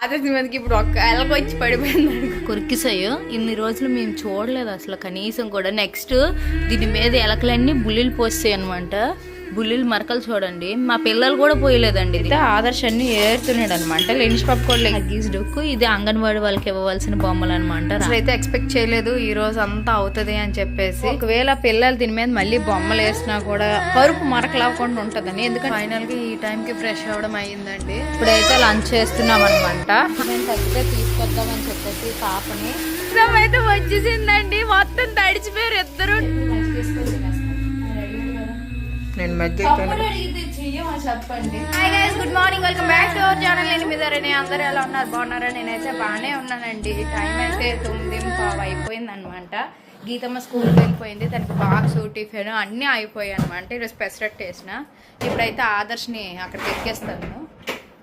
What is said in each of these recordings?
ఆదర్శ మీదకి ఇప్పుడు ఒక్క ఎలక వచ్చి పడిపోయింది కొరికిసాయో ఇన్ని రోజులు మేము చూడలేదు అసలు. కనీసం కూడా నెక్స్ట్ దీని మీద ఎలకలన్నీ బుల్లిలు పోస్తాయి అనమాట బుల్లిలు మరకలు చూడండి. మా పిల్లలు కూడా పోయలేదండి ఇది. ఆదర్శ్ అన్ని ఏరుతున్నాడు అనమాట లెనిష్ పాప కూడా గీస్ డొక్కు ఇది అంగన్వాడి వాళ్ళకి ఇవ్వవలసిన బొమ్మలు అనమాట అసలు అయితే ఎక్స్పెక్ట్ చేయలేదు. ఈ రోజు అంతా అవుతుంది అని చెప్పేసి. ఒకవేళ పిల్లలు దీని మీద మళ్ళీ బొమ్మలు వేసినా కూడా పరుపు మరకలు అవ్వకుండా ఉంటుందని. ఎందుకంటే ఫైనల్గా ఈ టైం కి ఫ్రెష్ అవ్వడం అయ్యిందండి. ఇప్పుడైతే లంచ్ చేస్తున్నాం అనమాట మేము తగ్గితే తీసుకొద్దామని చెప్పేసి పాపని అయితే వచ్చేసిందండి. మొత్తం తడిచిపోయారు ఇద్దరు. నేను మధ్య చెప్పండి. Hi guys good morning welcome back to our channel నేను మీదరని అందరూ ఎలా ఉన్నారు? బాగున్నారా? నేనైతే బాగానే ఉన్నానండి. టైం అయితే తొమ్మిది పావు అయిపోయింది అనమాట గీతమ్మ స్కూల్కి వెళ్ళిపోయింది. తనకి బాక్స్ టిఫిన్ అన్నీ అయిపోయాయి అనమాట ఈరోజు పెసరట్ వేసిన. ఇప్పుడైతే ఆదర్శ్ని అక్కడికి ఎక్కేస్తాను.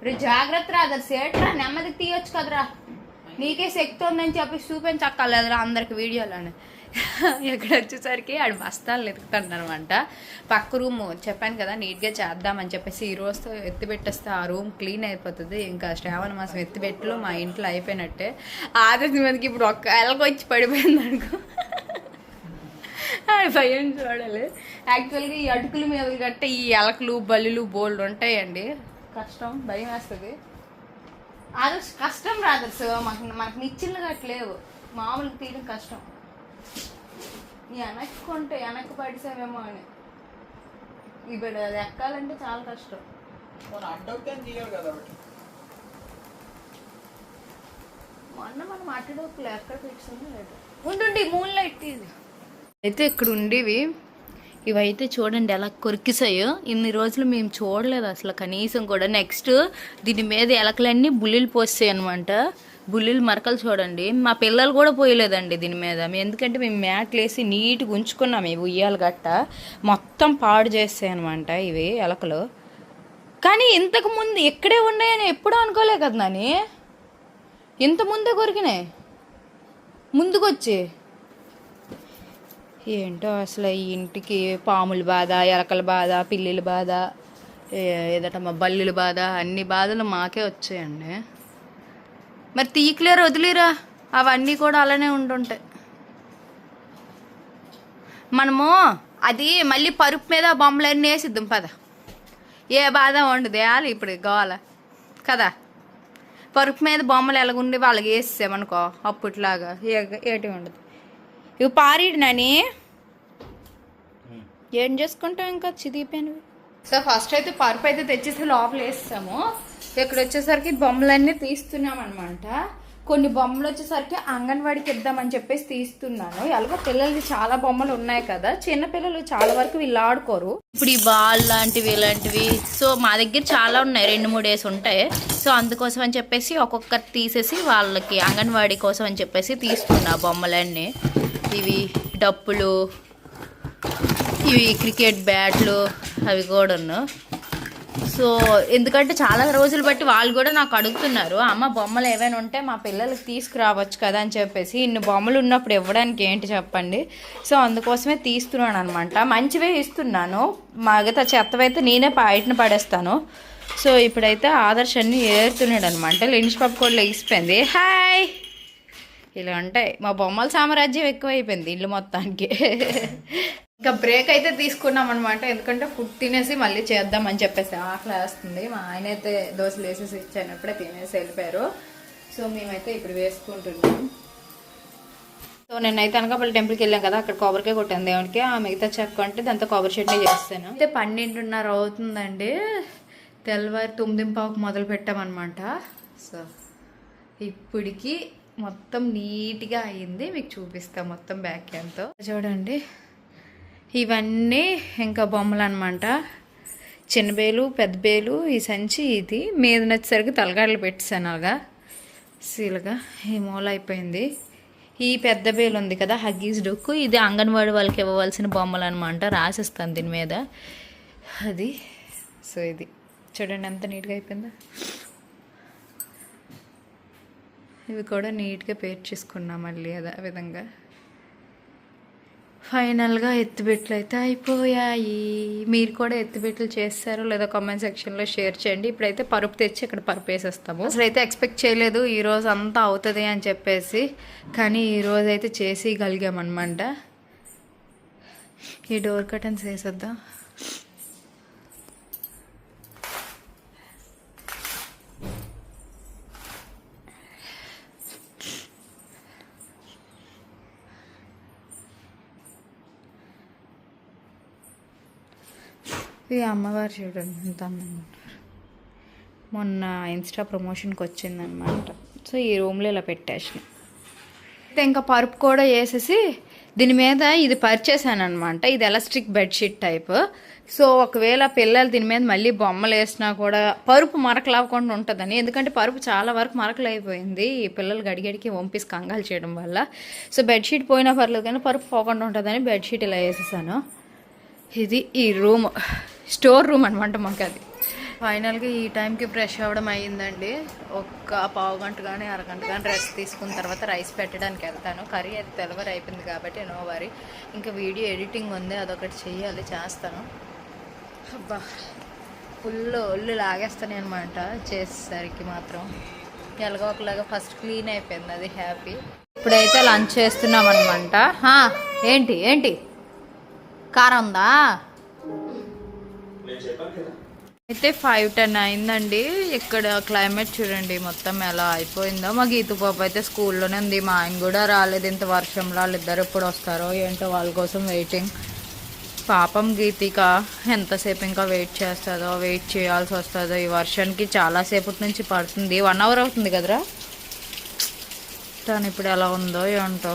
రేపు జాగ్రత్త ఆదర్శ్. ఏట్రా? నెమ్మదికి తీయొచ్చు కదరా. నీకే శక్తి ఉందని చెప్పి చూపించక్కర్లేదురా అందరికి వీడియోలోనే. ఎక్కడ వచ్చేసరికి ఆడు బస్తాలు ఎత్తుకుతాడు పక్క రూమ్ చెప్పాను కదా నీట్గా చేద్దామని చెప్పేసి ఈ రోజుతో ఎత్తిపెట్టేస్తే ఆ రూమ్ క్లీన్ అయిపోతుంది. ఇంకా శ్రావణ మాసం ఎత్తిపెట్టలో మా ఇంట్లో అయిపోయినట్టే. ఆదర్శ మీదకి ఇప్పుడు ఒక్క ఎలక వచ్చి పడిపోయింది అనుకో. భయం చూడాలి. యాక్చువల్గా ఈ అటుకుల మీద గట్టే ఈ ఎలకలు బల్లులు బోల్డ్ ఉంటాయండి. కష్టం భయం వేస్తుంది. ఆదర్శ కష్టం రాదర్శ. మాకు మనకు నిచ్చిళ్ళు కట్టలేవు. మామూలుగా తీయడం కష్టం. వెనక్కుంటే వెనక్కి పడిసామేమో అని. ఇప్పుడు అది ఎక్కాలంటే చాలా కష్టం. మొన్న మనం అట్టడోకులు ఎక్కడ పెట్టిందో లేదు. ఉంటుండి మూలలో ఇట్టిది అయితే ఇక్కడ ఉండేవి ఇవైతే చూడండి ఎలా కొరికిసాయో. ఇన్ని రోజులు మేము చూడలేదు అసలు కనీసం కూడా. నెక్స్ట్ దీని మీద ఎలకలన్నీ బుల్లిలు పోస్తాయి అనమాట బుల్లిలు మరకలు చూడండి. మా పిల్లలు కూడా పోయలేదండి దీని మీద. ఎందుకంటే మేము మ్యాట్లు వేసి నీట్గా ఉంచుకున్నాం ఇవి ఉయ్యాలు గట్ట. మొత్తం పాడు చేస్తాయి అనమాట ఇవి ఎలకలు. కానీ ఇంతకు ముందు ఇక్కడే ఉన్నాయని ఎప్పుడూ అనుకోలే కదా నాని. ఇంత ముందే కొరికినాయి. ముందుకొచ్చి. ఏంటో అసలు ఈ ఇంటికి పాముల బాధ ఎలకల బాధ పిల్లిల బాధ ఏదట మా బల్లుల బాధ అన్ని బాధలు మాకే వచ్చాయండి. మరి తీయలేరు వదిలేరా అవన్నీ కూడా అలానే ఉండుంటాయి. మనము అది మళ్ళీ పరుపు మీద బొమ్మలన్నీ వేసిద్దాం పద. ఏ బాధ ఉండదు వేయాలి ఇప్పుడు గోవాల కదా? పరుపు మీద బొమ్మలు ఎలాగుండి వాళ్ళకి వేసేసామనుకో అప్పట్లాగా ఏటి ఉండదు. ఇవి పారీడు నాని. ఏం చేసుకుంటాం ఇంకా చిదిగిపోయినవి? సో ఫస్ట్ అయితే పరుపు అయితే తెచ్చేసి లోపల వేస్తాము ఇక్కడ వచ్చేసరికి బొమ్మలన్నీ తీస్తున్నాం అనమాట కొన్ని బొమ్మలు వచ్చేసరికి అంగన్వాడికి ఇద్దామని చెప్పేసి తీస్తున్నాను. ఎలాగో పిల్లలకి చాలా బొమ్మలు ఉన్నాయి కదా. చిన్న పిల్లలు చాలా వరకు వీళ్ళు ఆడుకోరు. ఇప్పుడు ఈ బాల్ లాంటివి ఇలాంటివి సో మా దగ్గర చాలా ఉన్నాయి. రెండు మూడు వేసి ఉంటాయి. సో అందుకోసం అని చెప్పేసి ఒక్కొక్కటి తీసేసి వాళ్ళకి అంగన్వాడీ కోసం అని చెప్పేసి తీస్తున్నా బొమ్మలన్నీ. ఇవి డప్పులు ఇవి క్రికెట్ బ్యాట్లు అవి కూడాను. సో ఎందుకంటే చాలా రోజులు బట్టి వాళ్ళు కూడా నాకు అడుగుతున్నారు అమ్మ బొమ్మలు ఏవైనా ఉంటే మా పిల్లలకి తీసుకురావచ్చు కదా అని చెప్పేసి. ఇన్ని బొమ్మలు ఉన్నప్పుడు ఇవ్వడానికి ఏంటి చెప్పండి? సో అందుకోసమే తీస్తున్నాను అనమాట మంచివే ఇస్తున్నాను. మిగతా చెత్తవైతే నేనే బయటన పడేస్తాను. సో ఇప్పుడైతే ఆదర్శ్ అన్ని ఏరుతున్నాడు అనమాట లినిష్ పాప కూడా లెగిసిపోయింది హాయ్! ఇలా ఉంటాయి. మా బొమ్మల సామ్రాజ్యం ఎక్కువైపోయింది ఇల్లు మొత్తానికి. ఇంకా బ్రేక్ అయితే తీసుకున్నాం అనమాట ఎందుకంటే ఫుడ్ తినేసి మళ్ళీ చేద్దామని చెప్పేసి ఆకలి వేస్తుంది. మా ఆయన అయితే దోశలు వేసేసి ఇచ్చానప్పుడే తినేసి వెళ్ళిపోయారు. సో మేమైతే ఇప్పుడు వేసుకుంటున్నాం. సో నేనైతే అనకాపల్లి టెంపుల్కి వెళ్ళాం కదా అక్కడ కొబ్బరికాయ కొట్టాను దేవుడికి. ఆ మిగతా చెక్క అంటే దాంతో కొబ్బరి చట్నీ చేస్తాను. అయితే పన్నెండున్నర అవుతుందండి. తెల్లవారి తొమ్మిది మొదలు పెట్టామన్నమాట సో ఇప్పటికి మొత్తం నీట్గా అయింది. మీకు చూపిస్తాం మొత్తం బ్యాక్ ఎంతో. చూడండి. ఇవన్నీ ఇంకా బొమ్మలు అనమాట చిన్న బేలు పెద్ద బేలు ఈ సంచి ఇది. మీద నచ్చేసరికి తలగాడలు పెట్టేశాను అలాగా. సీలుగా ఈ మూల అయిపోయింది. ఈ పెద్ద బేలు ఉంది కదా హగ్గీస్ డొక్కు ఇది అంగన్వాడి వాళ్ళకి ఇవ్వవలసిన బొమ్మలు అనమాట రాసిస్తాను దీని మీద. అది సో ఇది. చూడండి ఎంత నీట్గా అయిపోయిందో. ఇవి కూడా నీట్గా పేర్చేసుకున్నా మళ్ళీ అదే విధంగా. ఫైనల్గా ఎత్తుబెట్లు అయితే అయిపోయాయి. మీరు కూడా ఎత్తుబెట్లు చేస్తారు లేదా కామెంట్ సెక్షన్లో షేర్ చేయండి. ఇప్పుడైతే పరుపు తెచ్చి ఇక్కడ పరుపు వేసేస్తాము అసలు అయితే ఎక్స్పెక్ట్ చేయలేదు ఈరోజు అంతా అవుతుంది అని చెప్పేసి కానీ ఈరోజు అయితే చేసి గలిగామన్నమాట. ఈ డోర్ కటన్స్ వేసేద్దాం? ఇది అమ్మవారు చూడండి ఎంత అందంగా ఉన్నారు. మొన్న ఇన్స్టా ప్రమోషన్కి వచ్చిందనమాట. సో ఈ రూమ్లో ఇలా పెట్టేసిన. అయితే ఇంకా పరుపు కూడా వేసేసి దీని మీద ఇది పరిచేసాను అనమాట ఇది ఎలాస్టిక్ బెడ్షీట్ టైప్. సో ఒకవేళ పిల్లలు దీని మీద మళ్ళీ బొమ్మలు వేసినా కూడా పరుపు మరకలాగకుండా ఉంటుందని. ఎందుకంటే పరుపు చాలా వరకు మరకలు అయిపోయింది ఈ పిల్లలు గడిగడికి వంపిసి కంగాలు చేయడం వల్ల. సో బెడ్షీట్ పోయినా పర్లేదు కానీ పరుపు పోకుండా ఉంటుందని బెడ్షీట్ ఇలా వేసేసాను. ఇది ఈ రూమ్. స్టోర్ రూమ్ అనమాట మాకు అది ఫైనల్గా ఈ టైంకి ఫ్రెష్ అవ్వడం అయ్యిందండి. ఒక్క పావు గంట కానీ అరగంట కానీ రెస్ట్ తీసుకున్న తర్వాత రైస్ పెట్టడానికి వెళ్తాను. కర్రీ అది తెలవరి అయిపోయింది కాబట్టి నో వరీ. ఇంకా వీడియో ఎడిటింగ్ ఉంది అదొకటి చెయ్యాలి చేస్తాను. అబ్బా ఫుల్ ఒళ్ళు లాగేస్తాను అనమాట చేసేసరికి మాత్రం. ఎలాగో ఒకలాగా ఫస్ట్ క్లీన్ అయిపోయింది అది హ్యాపీ. ఇప్పుడైతే లంచ్ చేస్తున్నాం అనమాట ఏంటి ఏంటి? కారం ఉందా? అయితే ఫైవ్ టెన్ అయిందండి. ఇక్కడ క్లైమేట్ చూడండి మొత్తం ఎలా అయిపోయిందో. మా గీతు పాప అయితే స్కూల్లోనే ఉంది. మా ఆయన కూడా రాలేదు. ఇంత వర్షంలో వాళ్ళిద్దరు ఎప్పుడు వస్తారో ఏంటో వాళ్ళ కోసం వెయిటింగ్ పాపం గీతిక ఎంతసేపు ఇంకా వెయిట్ చేస్తుందో వెయిట్ చేయాల్సి వస్తుందో ఈ వర్షానికి చాలాసేపటి నుంచి పడుతుంది. వన్ అవర్ అవుతుంది కదరా? తను ఇప్పుడు ఎలా ఉందో ఏంటో.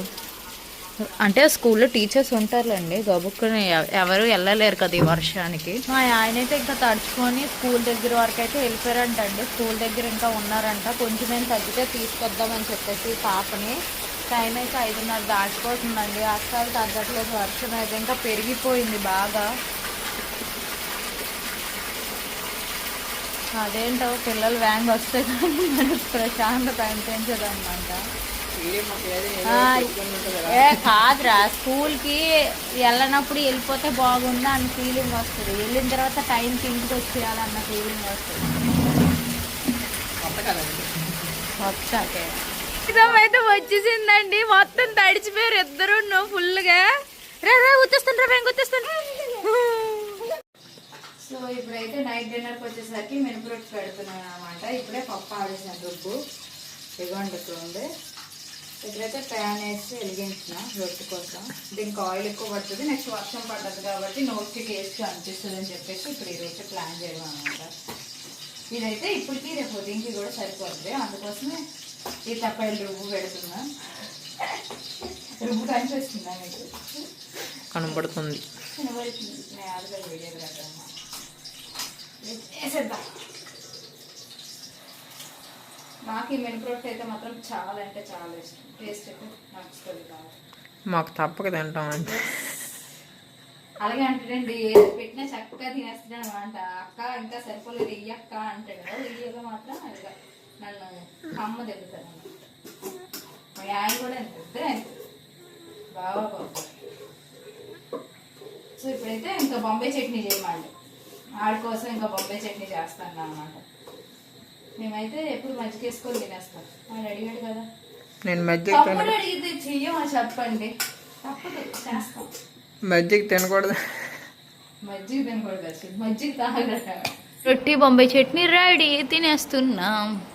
అంటే స్కూల్లో టీచర్స్ ఉంటారులేండి. గబుక్కుని ఎవరు వెళ్ళలేరు కదా ఈ వర్షానికి. మా ఆయన అయితే ఇంకా తడుచుకొని స్కూల్ దగ్గర వరకు అయితే వెళ్ళిపోయారంటండి. స్కూల్ దగ్గర ఇంకా ఉన్నారంట. కొంచెం తగ్గితే తీసుకొద్దామని చెప్పేసి పాపని. టైం అయితే ఐదున్నర దాటిపోతుందండి. అస్సలు తగ్గట్లేదు. వర్షం అయితే ఇంకా పెరిగిపోయింది బాగా. అదేంటో పిల్లలు వ్యాంగ్ వస్తే కానీ మనకు ప్రశాంతత అనిపించదు అనమాట ఏ కాదురా స్కూల్కి వెళ్ళనప్పుడు వెళ్ళిపోతే బాగుందా అన్న ఫీలింగ్ వస్తుంది. వెళ్ళిన తర్వాత టైంకి ఇంటికి వచ్చేయాలన్న ఫీలింగ్ వస్తుంది. వచ్చాకే అయితే వచ్చేసిందండి. మొత్తం తడిచిపోయారు ఇద్దరు ఫుల్గా రే రే గుర్తిస్తుండ్రా మేము గుర్తిస్తుండ్రా సో ఇప్పుడైతే నైట్ డిన్నర్కి వచ్చేసరికి మినపరొట్టు పెడుతున్నాను అనమాట ఇప్పుడే పప్పు ఆడేసాను రుబ్బు ఇదిగోండి ఇక్కడ ఉంది ఇప్పుడైతే ప్యాన్ వేసి వెలిగించిన రొట్టె కోసం. దీనికి ఆయిల్ ఎక్కువ పడుతుంది. నెక్స్ట్ వర్షం పడ్డది కాబట్టి నోట్కి టేస్ట్ అనిపిస్తుంది అని చెప్పేసి ఇప్పుడు ఈ రొట్టె ప్లాన్ చేయడం అనమాట ఇదైతే ఇప్పటికీ రేపు ఉదయంకి కూడా సరిపోతుంది. అందుకోసమే ఈ తప్పైలు రుబ్బు పెడుతున్నా. రుబ్బు కనిపిస్తుందా మీకు? కనబడుతుంది. వినబడుతుంది నేను ఆడగా వీడియో పెడతాను వేసేద్దాం. నాకు ఈ మినపరొట్టు అయితే మాత్రం చాలా అంటే చాలా ఇష్టం. టేస్ట్ అయితే నచ్చుతుంది బాగా. మాకు తప్పక తింటామండి అలాగే అంటాడండి పెట్టినా చక్కగా తినేస్తున్నాను అంట అక్క ఇంకా సరిపోలేదు ఇయ్య అక్క అంటాడు కదా ఇయ్యగా మాత్రం అదిగా నన్ను అమ్మ తిరుగుతాను మా ఆయన కూడా ఎంత బాగా బాగుంది సో ఇప్పుడైతే ఇంకా బొంబాయి చట్నీ చేయమండి. ఆడి కోసం ఇంకా బొంబాయి చట్నీ చేస్తాను అన్నమాట మేమైతే ఎప్పుడు మజ్జిగ వేసుకొని తినేస్తాం. ఆయన అడిగాడు కదా. నేను మజ్జిగ తిన అడిగితే చెయ్యమా చెప్పండి. తప్పదు చేస్తాం. మజ్జిగ తినకూడదు. మజ్జిగ తినకూడదు మజ్జిగ తాగట రొట్టి బొంబాయి చట్నీ రెడీ తినేస్తున్నాం.